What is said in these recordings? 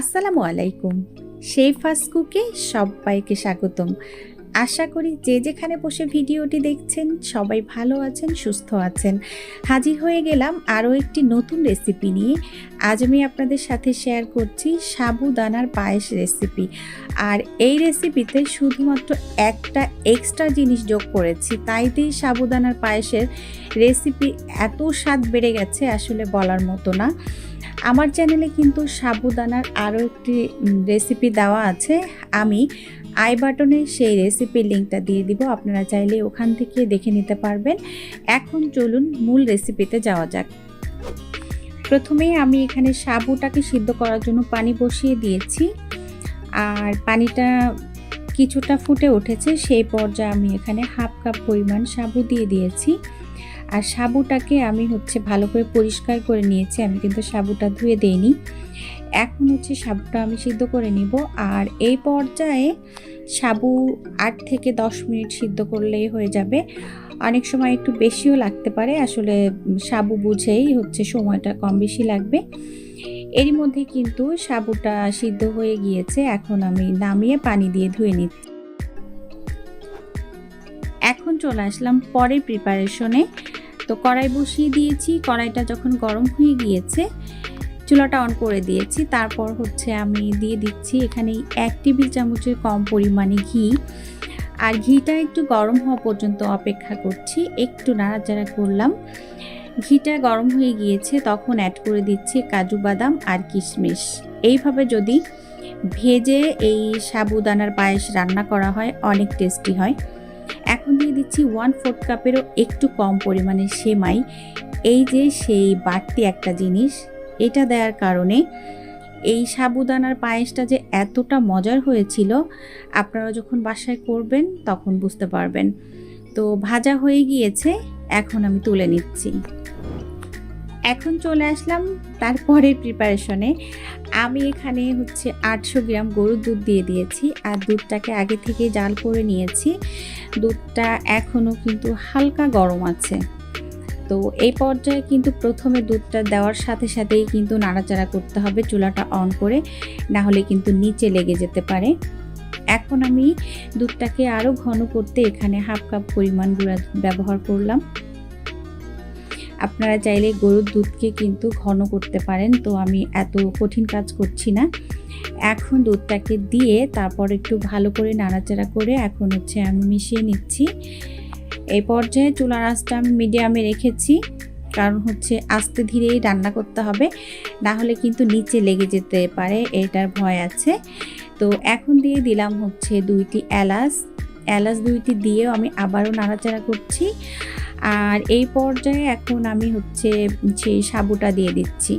আসসালামু আলাইকুম। সেই শেফাস কুকে সবাইকে স্বাগতম। আশা করি যে যেখানে বসে ভিডিওটি দেখছেন, সবাই ভালো আছেন, সুস্থ আছেন। হাজির হয়ে গেলাম আরও একটি নতুন রেসিপি নিয়ে। আজ আমি আপনাদের সাথে শেয়ার করছি সাবুদানার পায়েস রেসিপি। আর এই রেসিপিতে শুধুমাত্র একটা এক্সট্রা জিনিস যোগ করেছি, তাইতেই সাবুদানার পায়েসের রেসিপি এত স্বাদ বেড়ে গেছে আসলে বলার মতো না। আমার চ্যানেলে কিন্তু সাবুদানার আরও একটি রেসিপি দেওয়া আছে। আমি আই বাটনে সেই রেসিপির লিঙ্কটা দিয়ে দিব, আপনারা চাইলে ওখান থেকে দেখে নিতে পারবেন। এখন চলুন মূল রেসিপিতে যাওয়া যাক। প্রথমে আমি এখানে সাবুটাকে সিদ্ধ করার জন্য পানি বসিয়ে দিয়েছি। আর পানিটা কিছুটা ফুটে উঠেছে, সেই পর্যায়ে আমি এখানে হাফ কাপ পরিমাণ সাবু দিয়ে দিয়েছি। আর সাবুটাকে আমি হচ্ছে ভালো করে পরিষ্কার করে নিয়েছি। আমি কিন্তু সাবুটা ধুয়ে দেইনি। এখন হচ্ছে সাবুটা আমি সিদ্ধ করে নিব। আর এই পর্যায়ে সাবু আট থেকে দশ মিনিট সিদ্ধ করলেই হয়ে যাবে। অনেক সময় একটু বেশিও লাগতে পারে। আসলে সাবু বুঝেই হচ্ছে সময়টা কম বেশি লাগবে। এরই মধ্যে কিন্তু সাবুটা সিদ্ধ হয়ে গিয়েছে। এখন আমি নামিয়ে পানি দিয়ে ধুয়ে নিচ্ছি। এখন চলে আসলাম পরের প্রিপারেশনে তো কড়াই বসিয়ে দিয়েছি। কড়াইটা যখন গরম হয়ে গিয়েছে, চুলাটা অন করে দিয়েছি। তারপর হচ্ছে আমি দিয়ে দিচ্ছি এখানে এক টেবিল চামচের কম পরিমাণে ঘি। আর ঘিটা একটু গরম হওয়া পর্যন্ত অপেক্ষা করছি, একটু নাড়াচাড়া করলাম। ঘিটা গরম হয়ে গিয়েছে, তখন অ্যাড করে দিচ্ছি কাজু বাদাম আর কিশমিশ। এইভাবে যদি ভেজে এই সাবুদানার পায়েস রান্না করা হয়, অনেক টেস্টি হয়। এখন দিয়ে দিচ্ছি ওয়ান ফোর্থ কাপেরও একটু কম পরিমাণে সেমাই। এই যে সেই বাড়তি একটা জিনিস, এটা দেওয়ার কারণে এই সাবুদানার পায়েসটা যে এতটা মজার হয়েছিল, আপনারা যখন বাসায় করবেন তখন বুঝতে পারবেন। তো ভাজা হয়ে গিয়েছে, এখন আমি তুলে নিচ্ছি। এখন চলে আসলাম তারপরের প্রিপারেশনে আমি এখানে হচ্ছে আটশো গ্রাম গরুর দুধ দিয়ে দিয়েছি আর দুধটাকে আগে থেকে জাল করে নিয়েছি। দুধটা এখনও কিন্তু হালকা গরম আছে। তো এই পর্যায়ে কিন্তু প্রথমে দুধটা দেওয়ার সাথে সাথেই কিন্তু নাড়াচাড়া করতে হবে চুলাটা অন করে, না হলে কিন্তু নিচে লেগে যেতে পারে। এখন আমি দুধটাকে আরও ঘন করতে এখানে হাফ কাপ পরিমাণ গুঁড়া ব্যবহার করলাম। আপনারা চাইলে গরুর দুধকে কিন্তু ঘন করতে পারেন, তো আমি এত কঠিন কাজ করছি না। এখন দুধটাকে দিয়ে তারপর একটু ভালো করে নাড়াচাড়া করে এখন হচ্ছে আমি মিশিয়ে নিচ্ছি। এই পর্যায়ে চুলার আঁচটা আমি মিডিয়ামে রেখেছি, কারণ হচ্ছে আস্তে ধীরেই রান্না করতে হবে, না হলে কিন্তু নিচে লেগে যেতে পারে, এটার ভয় আছে। তো এখন দিয়ে দিলাম হচ্ছে দুইটি এলাচ এলাচ দুইটি দিয়েও আমি আবারও নাড়াচাড়া করছি। আর এই পর্যায়ে এখন আমি হচ্ছে যে সাবুটা দিয়ে দিচ্ছি।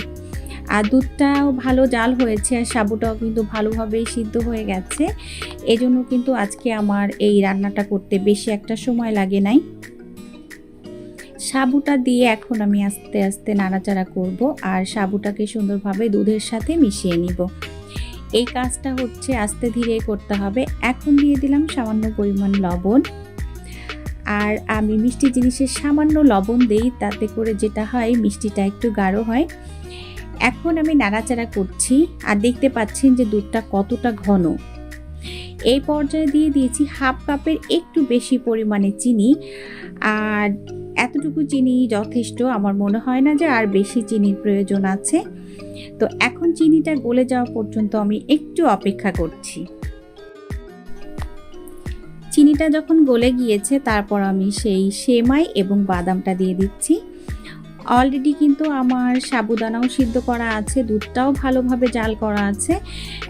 আর দুধটাও ভালো জাল হয়েছে, আর সাবুটাও কিন্তু ভালোভাবেই সিদ্ধ হয়ে গেছে। এজন্য কিন্তু আজকে আমার এই রান্নাটা করতে বেশি একটা সময় লাগে নাই। সাবুটা দিয়ে এখন আমি আস্তে আস্তে নাড়াচাড়া করব আর সাবুটাকে সুন্দরভাবে দুধের সাথে মিশিয়ে নিব। এই কাজটা হচ্ছে আস্তে ধীরে করতে হবে। এখন দিয়ে দিলাম সামান্য পরিমাণ লবণ। আর আমি মিষ্টি জিনিসের সামান্য লবণ দেই, তাতে করে যেটা হয় মিষ্টিটা একটু গাঢ় হয়। এখন আমি নাড়াচাড়া করছি আর দেখতে পাচ্ছেন যে দুধটা কতটা ঘন। এই পর্যায়ে দিয়ে দিয়েছি হাফ কাপের একটু বেশি পরিমাণে চিনি। আর এতটুকু চিনি যথেষ্ট, আমার মনে হয় না যে আর বেশি চিনির প্রয়োজন আছে। তো এখন চিনিটা গলে যাওয়া পর্যন্ত আমি একটু অপেক্ষা করছি। চিনিটা যখন গলে গিয়েছে, তারপর আমি সেই সেমাই এবং বাদামটা দিয়ে দিচ্ছি। অলরেডি কিন্তু আমার সাবুদানাও সিদ্ধ করা আছে, দুধটাও ভালোভাবে জাল করা আছে।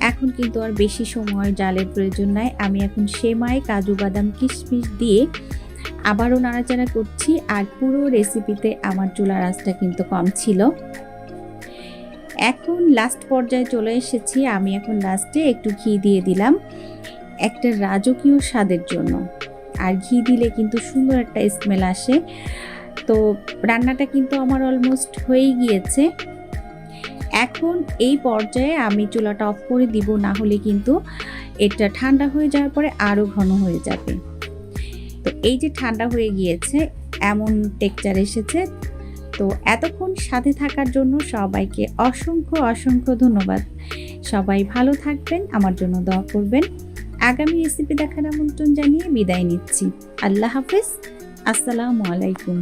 এখন কিন্তু আর বেশি সময় জালের প্রয়োজন নাই। আমি এখন সেমাই, কাজু বাদাম, কিশমিশ দিয়ে আবারও নাড়াচাড়া করছি আর পুরো রেসিপিতে আমার চুলার আঁচটা কিন্তু কম ছিল। এখন লাস্ট পর্যায়ে চলে এসেছি। আমি এখন লাস্টে একটু ঘি দিয়ে দিলাম। একটা রাজকীয় স্বাদের জন্য। আর ঘি দিলে কিন্তু সুন্দর একটা স্মেল আসে। তো রান্নাটা কিন্তু আমার অলমোস্ট হয়েই গিয়েছে। এখন এই পর্যায়ে আমি চুলাটা অফ করে দিব, না হলে কিন্তু এটা ঠান্ডা হয়ে যাওয়ার পরে আরও ঘন হয়ে যাবে। তো এই যে ঠান্ডা হয়ে গিয়েছে, এমন টেকচার এসেছে। তো এতক্ষণ সাথে থাকার জন্য সবাইকে অসংখ্য অসংখ্য ধন্যবাদ। সবাই ভালো থাকবেন, আমার জন্য দোয়া করবেন। আগামী রেসিপি দেখার আমন্ত্রণ জানিয়ে বিদায় নিচ্ছি। আল্লাহ হাফিজ। আসসালামু আলাইকুম।